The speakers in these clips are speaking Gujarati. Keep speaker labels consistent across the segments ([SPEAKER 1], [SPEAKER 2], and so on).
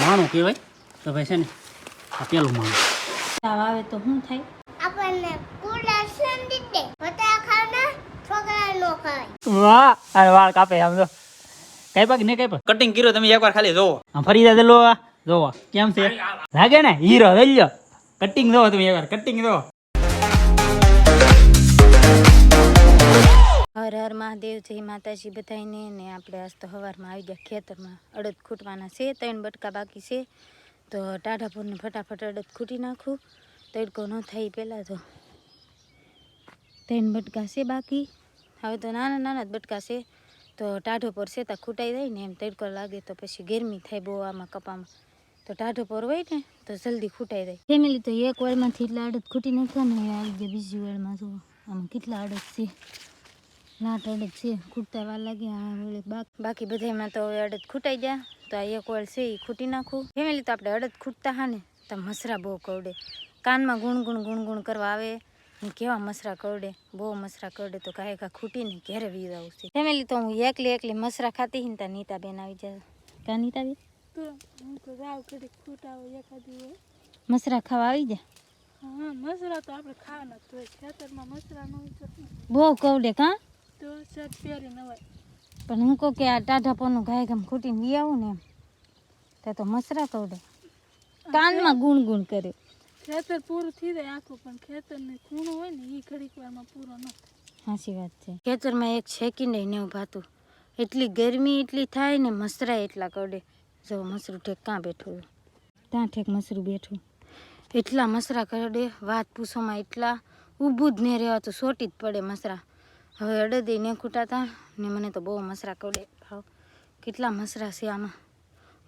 [SPEAKER 1] માણું કહેવાય. તો ભાઈ છે ને આ પેલું માણું.
[SPEAKER 2] તાવ આવે તો શું થાય?
[SPEAKER 3] આપણને પૂરા સંદી દે બધા ખાના છોકરા નો ખાય
[SPEAKER 1] વાહ અરે વાળ કાપે આમ તો. કઈ પાક ને કઈ પાક કટિંગ કર્યો તમે એકવાર ખાલી જોવો. આમ ફરી દે લો જોવો કેમ છે? લાગે ને? હીરો વેલ્યો કટિંગ જોવો તમે એકવાર કટિંગ જોવો.
[SPEAKER 2] હર મહાદેવ, જય માતાજી બધાને ને આપણે આજ તો સવારમાં આવી ગયા ખેતરમાં. અડદ ખૂટવાના છે, ત્રણ બટકા બાકી છે. તો ટાઢાપુરને ફટાફટ અડદ ખૂટી નાખું. તડકો ન થાય પહેલાં તો. ત્રણ બટકા છે બાકી. હવે તો નાના નાના જ બટકા છે. તો ટાઢો પર છે તો ખૂટાઈ જાય ને એમ તડકો લાગે તો પછી ગરમી થાય બહુ આમાં કપામાં. તો ટાઢો પર હોય ને તો જલ્દી ખૂટાઈ જાય. ફેમિલી, તો એક વાળમાંથી એટલા અડદ ખૂટી નાખ્યા ને આવી ગયા બીજી વાળમાં જો આમાં કેટલા અડદ છે? લાટ અડદ છે ખૂટતા વાર લાગે બાક- બધામાં તો હવે અડદ ખૂટાઈ ગયા તો આ એક ઓળ છે એ ખૂટી નાખું. ફેમિલી તો આપણે અડદ ખૂટતા હા ને તો મસરા બહુ કવડે કાનમાં ગુણગુણ ગુણ ગુણ ગુણ કરવા આવે કેવા મસરા કરડે? બહુ મસરા કરડે તો કાંઈ કા ખૂટીને ઘેરે વીર આવશે ફેમિલી તો હું એકલી એકલી મસરા ખાતી ને ત્યાં નીતાબેન આવી જાય. કા નીતાબેન? મસરા ખાવા આવી જાય?
[SPEAKER 4] હા મસરા તો આપણે ખાવાના?
[SPEAKER 2] બહુ કવડે કાં?
[SPEAKER 4] તો શર્ટ પહેરી નવાય
[SPEAKER 2] પણ હું કહું કે આ ટાઢા પરનું ગાય ગામ ખૂટીને લઈ આવું ને એમ. ત્યાં તો મસરા તોડે. કાનમાં ગુણ ગુણ કરે.
[SPEAKER 4] ખેતર પૂરું થઈ જાય આખું પણ ખેતરને ખૂણો હોય ને એ ઘડીક વારમાં પૂરો ન થાય.
[SPEAKER 2] સાચી વાત છે. ખેતરમાં એક સેકન્ડ ને ભાતું. એટલી ગરમી એટલી થાય ને મસરા એટલા કડે. જો મસરું ઠેક કાં બેઠું ત્યાં ઠેક મસરું બેઠું. એટલા મસરા કરડે વાત પૂછોમાં એટલા. ઊભું જ નહીં રહેવા તો સોટી જ પડે મસરા. હવે અડદી ને ખૂટાતા ને મને તો બહુ મસરા કવડે ભાવ કેટલા મસરા છે આમાં.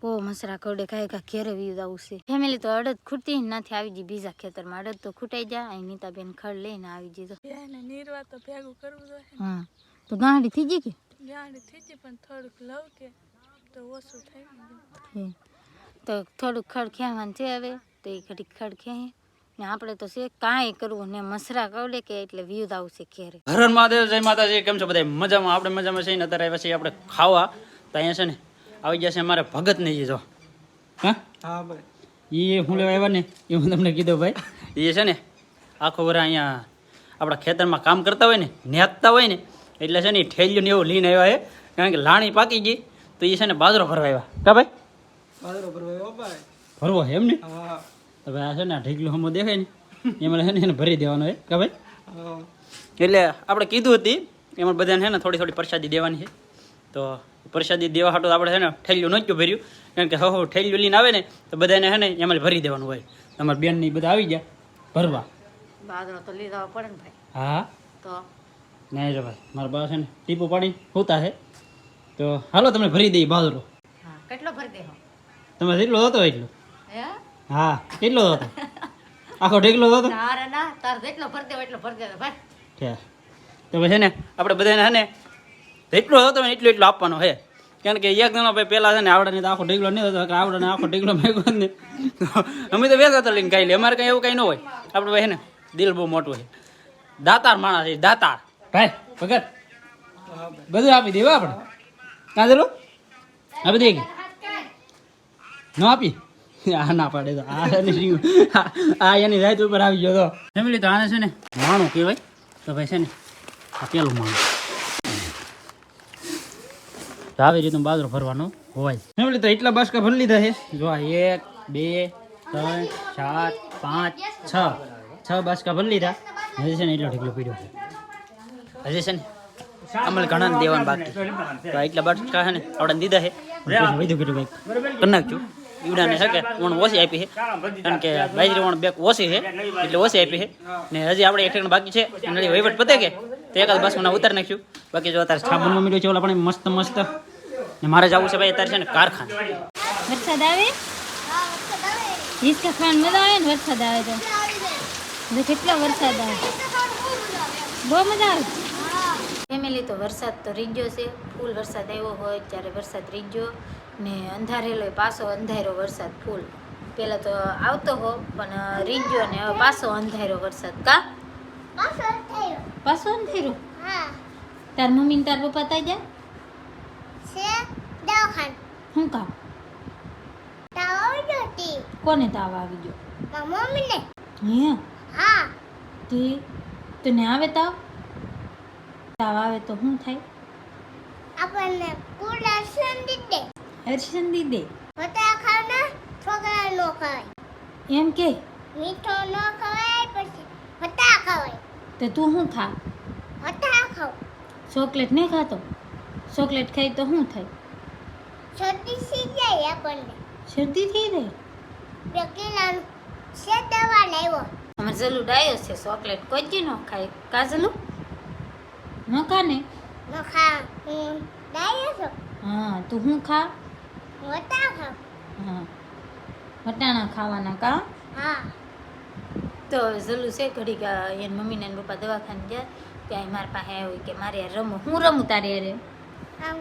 [SPEAKER 2] બહુ મસરા કવડે કાંઈ કાંઈ ઘેરે વીજ આવું છે. ફેમિલી તો અડદ ખૂટતી નથી આવી ગઈ બીજા ખેતરમાં. અડદ તો ખૂટાઈ જાય અહીં નીતાબેન ખડ લઈને આવી ગઈ તો.
[SPEAKER 4] નીરવા તો ભેગું કરવું જોઈએ.
[SPEAKER 2] હા તો ગાંડી થઈ ગઈ કે?
[SPEAKER 4] ગાંડી થઈ જાય પણ થોડુંક લવ કે તો ઓછું થાય
[SPEAKER 2] તો થોડુંક ખડ ખેવાનું છે હવે તો એ ઘડી ખડ ખેંચે. ને આપણે તો છે કાંઈ કરવું ને મસરા કવડે કે એટલે વ્યૂઝ આવશે ઘેરે.
[SPEAKER 1] હરણ મહાદેવ જય માતાજી કેમ છો બધા? મજામાં? આપણે મજામાં છીએ ને અત્યારે આવ્યા છીએ આપણે ખાવા. તો અહીંયા છે ને આવી ગયા છે અમારે ભગત ને એ જો. હા?
[SPEAKER 5] હા ભાઈ.
[SPEAKER 1] એ હું લેવા આવ્યા ને? એ હું તમને કીધું ભાઈ. એ છે ને આખો વર અહીંયા આપણા ખેતરમાં કામ કરતા હોય ને નેતતા હોય ને એટલે છે ને ઈ ઠેલિયું ને એવું લઈને આવ્યા છે. કારણ કે લાણી પાકી ગઈ તો એ છે ને બાજરો ભરવા આવ્યા. કા ભાઈ?
[SPEAKER 5] બાજરો ભરવાયો ભાઈ.
[SPEAKER 1] ભરવો એમ ને?
[SPEAKER 5] હા.
[SPEAKER 1] હવે આ છે ને આ ઢીકલું હમો દેખાય ને એમાં છે ને એને ભરી દેવાનો હોય કે ભાઈ? એટલે આપણે કીધું હતી એમાં બધાને છે ને થોડી થોડી પ્રસાદી દેવાની છે. તો પ્રસાદી દેવા હાટું આપણે છે ને ઠેલ્યું નહોતું ભર્યું. કારણ કે હો ઠેલ્યું લઈને આવે ને તો બધાને છે ને એમાં ભરી દેવાનું હોય. તમારા બેન ને બધા આવી ગયા ભરવા.
[SPEAKER 2] બાજરો તો લીધા પડે ને ભાઈ.
[SPEAKER 1] હા.
[SPEAKER 2] તો?
[SPEAKER 1] નહીં રે ભાઈ મારા બા છે ને ટીપો પાડી હોતા છે. તો હાલો તમને ભરી દઈ બાજરો.
[SPEAKER 2] હા કેટલો ભરી દેહો?
[SPEAKER 1] તમે જેટલો હતો એટલો.
[SPEAKER 2] હે?
[SPEAKER 1] હા કેટલો હતો? આખો ઢેકલો હતો?
[SPEAKER 2] ના રે ના તાર જેટલો ભરી દેવો એટલો ભરી દેવો ભાઈ.
[SPEAKER 1] છે. તો પછી ને આપણે બધાને છે ને જેટલો હતો ને એટલો એટલો આપવાનો હે કારણ કે એક જણો ભાઈ પેલા છે ને આવડે તો આખો ઢીકલો નહીં હતો આવડે ને આખો ઢેકલો મેગો ને અમે તો વેગા તો લઈને ખાઈ લે અમારે કંઈ એવું કંઈ ન હોય. આપણે ભાઈ ને દિલ બહુ મોટું છે. દાતાર માણસ છે દાતાર. ભાઈ ભગત. બધું આપી દેવા આપણે. કાં દેલું આપી દે ન આપી? આ ના પાડે તો. આ એની આ- આ એની રાત ઉપર આવી ગયો તો. ફેમિલી તો આને છે ને માણું કહેવાય. તો ભાઈ છે ને આ પેલું માણું. તો આવી રીતનું બાજરો ભરવાનો હોય. ફેમિલી તો એટલા બાસકા ભરી લીધા છે. જો આ એક બે ત્રણ ચાર પાંચ છ. છ બાસકા ભરી લીધા. હજી છે ને એટલો ઢીકલો પીડ્યો છે. હજી છે ને અમલ ઘણા દેવાનું બાકી તો એટલા બાસકા છે ને આપણે દીધા છે. વધુ કીધું કંઈક. કરી નાખજો. ઈવડાને છે કે વણ ઓછી આપી છે. કારણ કે બાજરી વણ બેક ઓછી છે એટલે ઓછી આપી છે. ને હજી આપણે એક બાકી છે. અને વહીવટ પતે કે તો એકાદ બસ મને ઉતાર નાખ્યું. બાકી જો અત્યારે છાબુનમાં મીઠું છે ઓલા પણ મસ્ત મસ્ત. ને મારે જવું છે ભાઈ અત્યારે છે ને કારખાને.
[SPEAKER 2] વરસાદ આવે?
[SPEAKER 3] હા વખત આવે
[SPEAKER 2] હિંચકા ખાવાની મજા આવે ને વરસાદ આવે તો? કેટલો વરસાદ આવે?
[SPEAKER 3] બહુ મજા આવે?
[SPEAKER 2] બહુ મજા આવે ફેમિલી તો વરસાદ તો રીજ્યો છે. ફૂલ વરસાદ આવ્યો હોય ત્યારે વરસાદ રીજ્યો ને અંધારેલો પાછો અંધારો વરસાદ ફૂલ. પહેલાં તો આવતો હો પણ રીંજ્યો ને હવે પાછો અંધારો વરસાદ. કા?
[SPEAKER 3] પાછો
[SPEAKER 2] અંધારો. તાર મમ્મી ને તાર પપ્પા તાઈ જાય? શું કામ? કોને તાવ આવી ગયો?
[SPEAKER 3] મમ્મીને.
[SPEAKER 2] હે?
[SPEAKER 3] હા.
[SPEAKER 2] તે તને આવે તાવ? તાવ આવે તો શું થાય?
[SPEAKER 3] આપણને કુલ દર્શન દીધે
[SPEAKER 2] હર્ષન દીદે
[SPEAKER 3] બધા ખાવના છોકરા નો ખવાય.
[SPEAKER 2] એમ કે?
[SPEAKER 3] મીઠો નો ખવાય પછી હતા ખવાય.
[SPEAKER 2] તો તું શું ખા?
[SPEAKER 3] હતા ખાવ
[SPEAKER 2] ચોકલેટ નહીં ખાતો? ચોકલેટ ખાઈ તો શું થાય?
[SPEAKER 3] શરદી સી જાય આપણને.
[SPEAKER 2] શરદી થઈ જાય?
[SPEAKER 3] બે કિલોનું છે દવા લાવ્યો.
[SPEAKER 2] અમાર જલુ ડાયો છે ચોકલેટ કોઈ દી ન ખાય. કા જલુ ન ખા ને
[SPEAKER 3] ન ખા હું ડાયો છો.
[SPEAKER 2] હા તું શું ખા?
[SPEAKER 3] હું.
[SPEAKER 2] વટાણા ખાવાના કા?
[SPEAKER 3] હા.
[SPEAKER 2] તો જલુ છે ઘડીક આ મમ્મી ને પપ્પા દવાખાને ગયા. ત્યાં મારા પાસે આવ્યું કે મારે રમો. હું રમું તારે અરે
[SPEAKER 3] આમ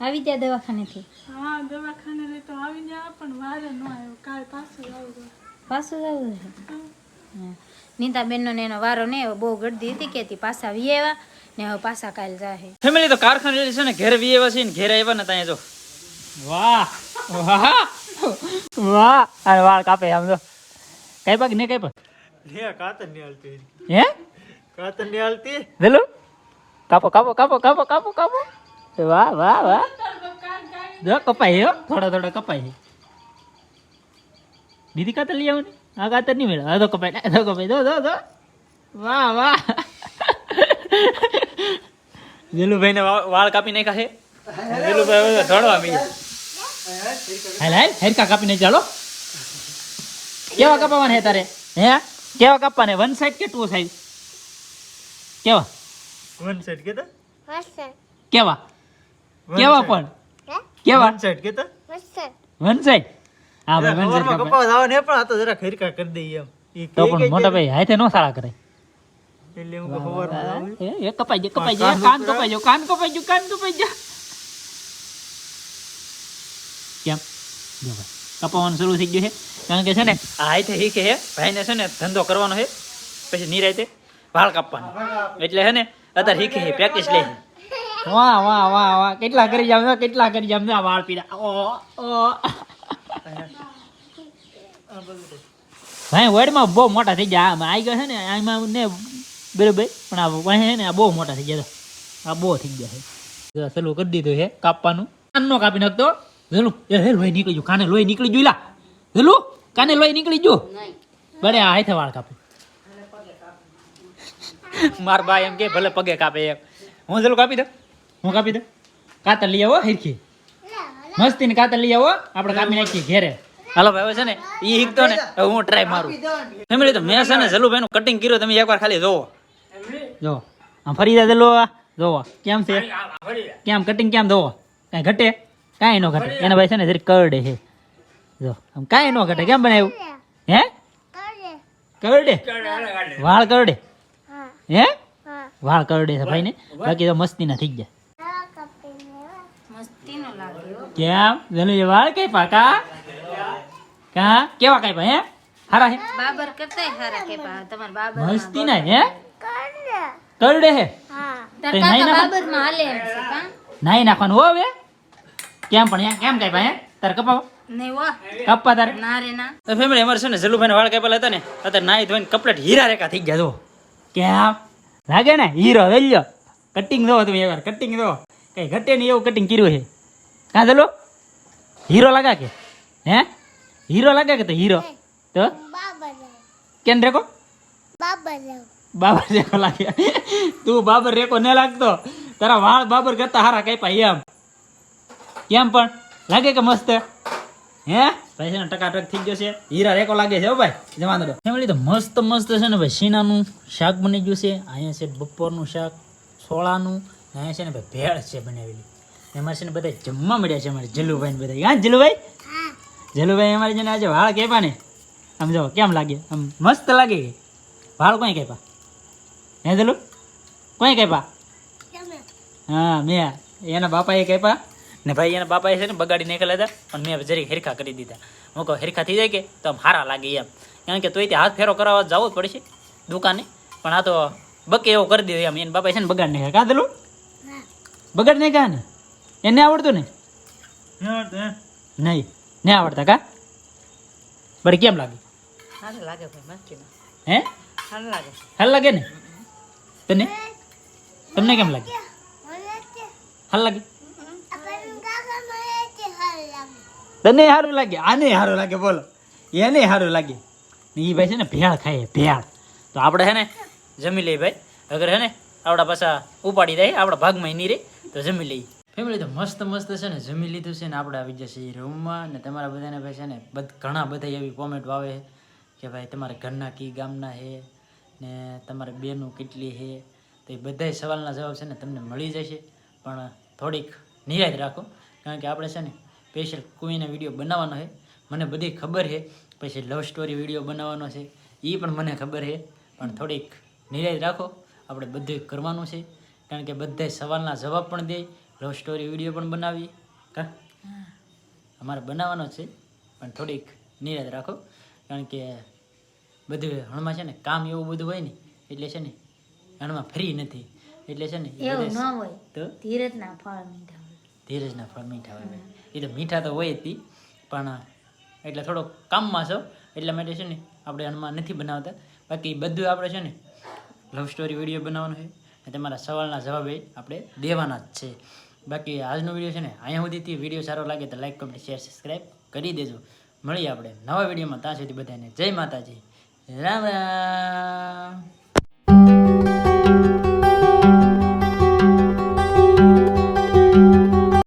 [SPEAKER 2] આવી ત્યાં દવાખાનેથી?
[SPEAKER 4] હા દવાખાને લઈ તો આવી જાય પણ વારે ન આવ્યો. કાલ પાછું આવ્યો
[SPEAKER 2] પાછું આવ્યું નીતા હા. નીતાબેનનો ને એનો વારો ને બહુ ગળદી હતી કે તી પાછા વી આવ્યા. ને હવે પાછા કાલ જાહે.
[SPEAKER 1] ફેમિલી તો કારખાને છે ને ઘેર વી એવા છે ને ઘેર આવ્યા ને ત્યાં જો. વાહ વાહ વાહ. અરે વાળ કાપે આમ જો. કઈ પાક ને કઈ પાક
[SPEAKER 5] લે કાતર ને હાલતી.
[SPEAKER 1] હે?
[SPEAKER 5] કાતર ને હાલતી?
[SPEAKER 1] વેલો? કાપો કાપો કાપો કાપો કાપો કાપો. વાહ વાહ વાહ. જો કપાઈ હો થોડા થોડા કપાઈ બીજી કાતર લઈ આવું આ કાતર નહીં મળે આ તો કપાય આ તો કપાઈ દો દો દો. વાહ વાહ. વેલુભાઈ ને વાળ કાપી નાખ્યા છે? વેલુભાઈ હવે ધોળવા મી હાલ હાલ હેરકા કાપી નાખ ચાલો કેવા કાપવાના હે તારે? હે? કેવા કાપવાના વન સાઈડ કે ટુ સાઈડ કેવા?
[SPEAKER 5] વન સાઈડ કેતા
[SPEAKER 1] કેવા? કેવા પણ? કેવા?
[SPEAKER 5] વન સાઈડ કેતા
[SPEAKER 1] વન સાઈડ હા ભાઈ વન સાઈડ
[SPEAKER 5] કપાસ આવે ને પણ આ તો જરા ખરીકા કરી દઈએ એમ. ઈ
[SPEAKER 1] તો પણ મોટા ભાઈ હાથે નો સારા કરે
[SPEAKER 5] એટલે હું આવું.
[SPEAKER 1] એ કપાઈ જાય કપાઈ જાય કાન કપાઈ જાય કાન કપાઈ જાય કાન કપાઈ જાય કેમ જો ભાઈ કપાવવાનું શરૂ થઈ ગયું છે કારણ કે છે ને આ હાથે શીખે છે ભાઈને છે ને ધંધો કરવાનો છે પછી નિરાયતે વાળ કાપવાનો એટલે છે ને અત્યારે શીખે છે પ્રેક્ટિસ લે વાહ વાહ વાહ વાહ કેટલા કરી જામ કેટલા કરી જામ આ વાળ પીડા ઓ ઓ ભાઈ વર્ડમાં બહુ મોટા થઈ ગયા આમાં આવી ગયો છે ને આમાં ને બરાબર. પણ આ વાંહે છે ને, આ બહુ મોટા થઈ ગયા આ બહુ થઈ ગયા છે. સલું કરી દીધું છે કાપવાનું. કાન નો કાપી નાખતો. ઝલું એ હે લોહી નીકળી ગયું. કાને લોહી નીકળી ગયું, લા. ઝલું કાને લોહી નીકળી ગયું. બરે આ હાથે વાળ કાપે. માર ભાઈ એમ કે, ભલે પગે કાપે એમ. હું ઝલું કાપી દઉં? હું કાપી દઉં? કાતર લઈ આવો, હિરખી. મસ્તી ને કાતર લઈ આવો. આપણે કાપી નાખીએ ઘેરે. હાલો ભાઈ છે ને એ હીકતો ને હું ટ્રાય મારું. ફેમિલી, તો મેં છે ને ઝલુભાઈ નું કટિંગ કર્યું, તમે એકવાર ખાલી જોવો. જો. આમ ફરી જાય લો જોવો કેમ છે? કેમ કટિંગ કેમ જોવો. કાંઈ ઘટે? કાંઈ ન ઘટે. એના ભાઈ છે ને જરી કરડે છે. જો આમ કાંઈ ન ઘટે. કેમ બનાવ્યું? હે? કરડે. વાળ કરડે?
[SPEAKER 3] હે.
[SPEAKER 1] વાળ કરડે છે ભાઈ ને બાકી તો મસ્તી ના થઈ ગયા. કેમ? એ વાળ કઈ પાકા કા? કેવા કઈ હે? હારા હે
[SPEAKER 2] બાબર કરતા હારા કે પા. તમાર બાબર
[SPEAKER 1] મસ્તી ના હે? કરડે. હે?
[SPEAKER 3] હા.
[SPEAKER 2] તાર
[SPEAKER 1] નાઈ
[SPEAKER 2] કાકા બાબરમાં એમ છે કા?
[SPEAKER 1] નાઈ નાખવાનું હો હવે. કેમ પણ? કેમ કઈ ભાઈ હે? તારે કપાવો?
[SPEAKER 2] નહીં વા
[SPEAKER 1] કપા તારે?
[SPEAKER 2] ના રે ના.
[SPEAKER 1] તો ફેમિલી અમારે છે ને જલુભાઈ વાળ કાપેલા હતા ને અત્યારે નાઈ ધોઈને કપલેટ હીરા રેખા થઈ ગયા જો. કેમ? લાગે ને? હીરો વેલ્યો કટિંગ દો તમે એકવાર કટિંગ દો. કઈ ઘટે નહીં એવું કટિંગ કર્યું છે. કાં ચાલો હીરો લાગા કે? હે? હીરો લાગે કે તો હીરો? તો?
[SPEAKER 3] બાબર
[SPEAKER 1] કેમ રેકો
[SPEAKER 3] બાબર
[SPEAKER 1] બાબર રેકો લાગે. તું બાબર રેકો ન લાગતો. તારા વાળ બાબર કરતા હારા કાપ્યા એમ. કેમ પણ? લાગે કે મસ્ત? હે? ભાઈ છે ને ટકાટક થઈ ગયો છે. હીરા રેકો લાગે છે ભાઈ જવા ફેમિલી તો મસ્ત મસ્ત છે ને ભાઈ, શીનાનું શાક બની ગયું છે. અહીંયા છે બપોરનું શાક સોળાનું અહીંયા છે ને ભાઈ ભેળ છે બનાવેલી. એમાં છે ને બધા જમવા મળ્યા છે અમારે જલુભાઈ બધા હા જલુભાઈ? જલુભાઈ અમારે છે ને આજે વાળ કેપા ને. આમ જો, કેમ લાગે? આમ મસ્ત લાગે વાળ કોઈ કેપા હે જલુ કોઈ કેપા
[SPEAKER 3] તમે.
[SPEAKER 1] હા મેં. એના બાપાએ કેપા ને ભાઈ એના બાપાએ છે ને બગાડી નીકળ્યા હતા પણ મેં જરીક હેરખા કરી દીધા. હું કહું હેરખા થઈ જાય કે? તો આમ હારા લાગે એમ. કારણ કે તોય તે હાથ ફેરો કરાવવા જવું જ પડશે દુકાને. પણ આ તો બકે એવો કરી દીધો એમ. એના બાપાએ છે ને બગાડ નાખ્યા. કાં દલું?
[SPEAKER 3] હા
[SPEAKER 1] બગાડ નાખ્યા ને? એને આવડતું ને?
[SPEAKER 5] હા, તો હે.
[SPEAKER 1] નહીં. ને આવડતા કા? બરે કેમ લાગે?
[SPEAKER 6] સારું લાગે ભાઈ મસ્તીમાં.
[SPEAKER 1] હે?
[SPEAKER 6] સારું લાગે.
[SPEAKER 1] હાલ લાગે ને? તને? તમને કેમ લાગે? હાલ લાગે? તને સારું લાગે? આને સારું લાગે, બોલો. એને સારું લાગે. એ ભાઈ છે ને ભેળ ખાય, ભેળ. તો આપણે છે ને જમી લઈએ ભાઈ. અગર છે ને આપણા પાછા ઉપાડી દઈએ આપણા ભાગમાં નહીં રહે તો જમી લઈએ. ફેમિલી તો મસ્ત મસ્ત છે ને, જમી લીધું છે ને, આપણે આવી જશે રૂમમાં ને તમારા બધાને ભાઈ છે ને ઘણા બધા એવી કોમેન્ટ આવે કે ભાઈ, તમારા ઘરના કી ગામના છે? ને તમારે બેનું કેટલી છે તો એ બધાય સવાલના જવાબ છે ને તમને મળી જશે. પણ થોડીક નિરાશ રાખો કારણ કે આપણે છે ને સ્પેશિયલ કોઈને વીડિયો બનાવવાનો છે મને બધી ખબર છે પછી લવ સ્ટોરી વીડિયો બનાવવાનો છે એ પણ મને ખબર છે પણ થોડીક નિરાશ રાખો આપણે બધું કરવાનું છે. કારણ કે બધા સવાલના જવાબ પણ દે લવ સ્ટોરી વીડિયો પણ બનાવી. કા? અમારે બનાવવાનો છે પણ થોડીક નિરાશ રાખો કારણ કે બધું હણમાં છે ને કામ એવું બધું હોય ને એટલે છે ને હણમાં ફ્રી નથી. એટલે છે ને
[SPEAKER 2] એવું ન હોય.
[SPEAKER 1] તો
[SPEAKER 2] ધીરજના ફળ મીઠા હોય.
[SPEAKER 1] ધીરજના ફળ મીઠા હોય. એ તો મીઠા તો હોય જ પણ એટલે થોડો કામમાં છો એટલા માટે છે ને આપણે હણમાં નથી બનાવતા. બાકી બધું આપણે છે ને લવ સ્ટોરી વીડિયો બનાવવાનો છે તમારા સવાલના જવાબ એ આપણે દેવાના જ છે. બાકી આજનો વીડિયો છે ને અહીંયા સુધીથી વીડિયો સારો લાગે તો લાઈક કમેન્ટ શેર સબસ્ક્રાઈબ કરી દેજો. મળીએ આપણે નવા વિડીયોમાં ત્યાં સુધી બધાને જય માતાજી. રામ રામ